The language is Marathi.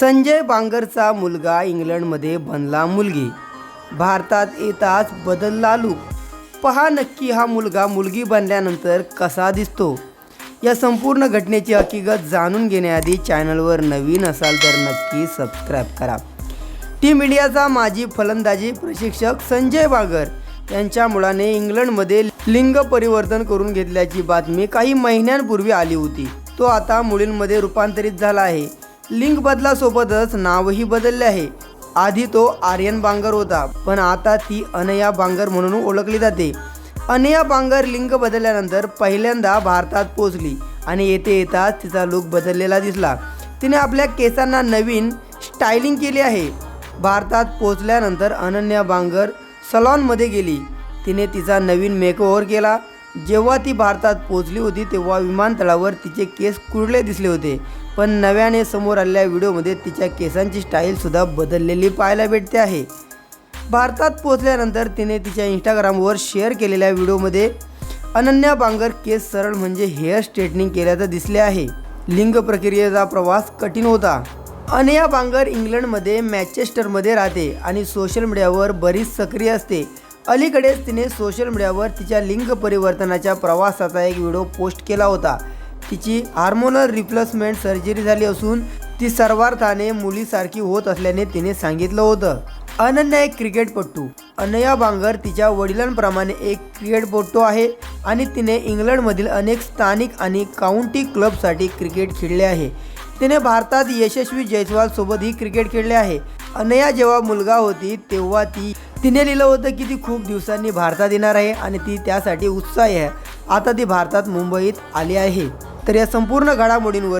संजय बांगरचा मुलगा इंग्लंडमध्ये बनला मुलगी. भारतात येताच बदलला लूक. पहा नक्की हा मुलगा मुलगी बनल्यानंतर कसा दिसतो. या संपूर्ण घटनेची हकीकत जाणून घेण्याआधी चॅनलवर नवीन असाल तर नक्की सबस्क्राईब करा. टीम इंडियाचा माजी फलंदाजी प्रशिक्षक संजय बागर यांच्या मुलाने इंग्लंडमध्ये लिंग परिवर्तन करून घेतल्याची बातमी काही महिन्यांपूर्वी आली होती. तो आता मुलींमध्ये रूपांतरित झाला आहे. लिंग बदलासोबतच नावही बदलले आहे. आधी तो आर्यन बांगर होता पण आता ती अनया बांगर म्हणून ओळखली जाते. अनया बांगर लिंग बदलल्यानंतर पहिल्यांदा भारतात पोचली आणि येथे येताच तिचा लुक बदललेला दिसला. तिने आपल्या केसांना नवीन स्टायलिंग केली आहे. भारतात पोचल्यानंतर अनन्या बांगर सलॉनमध्ये गेली. तिने तिचा नवीन मेकओव्हर केला. जेव्हा ती भारतात पोहोचली होती तेव्हा विमानतळावर तिचे केस कुरले दिसले होते. पण नव्याने समोर आलेल्या व्हिडिओमध्ये तिच्या केसांची स्टाईलसुद्धा बदललेली पाहायला भेटते आहे. भारतात पोहोचल्यानंतर तिने तिच्या इंस्टाग्रामवर शेअर केलेल्या व्हिडिओमध्ये अनन्या बांगर केस सरळ म्हणजे हेअर स्ट्रेटनिंग केल्याचं दिसले आहे. लिंग प्रक्रियेचा प्रवास कठीण होता. अनया बांगर इंग्लंडमध्ये मॅचेस्टरमध्ये राहते आणि सोशल मीडियावर बरीच सक्रिय असते. अलीकडेच तिने सोशल मीडियावर तिच्या लिंग परिवर्तनाच्या प्रवासाचा एक व्हिडिओ पोस्ट केला होता. तिची हार्मोनल रिप्लेसमेंट सर्जरी झाली असून ती सर्वार्थाने मुलीसारखी होत असल्याने तिने सांगितलं होतं. अनन्या एक क्रिकेटपटू. अनया बांगर तिच्या वडिलांप्रमाणे एक क्रिकेटपटू आहे आणि तिने इंग्लंडमधील अनेक स्थानिक आणि काउंटी क्लबसाठी क्रिकेट खेळले आहे. तिने भारतात यशस्वी जयस्वालसोबतही क्रिकेट खेळले आहे. अनया जेव्हा मुलगा होती तेव्हा ती तिने लिहिलं होतं की ती खूप दिवसांनी भारतात येणार आहे आणि ती त्यासाठी उत्साही आहे. आता ती भारतात मुंबईत आली आहे. तर या संपूर्ण घडामोडींवर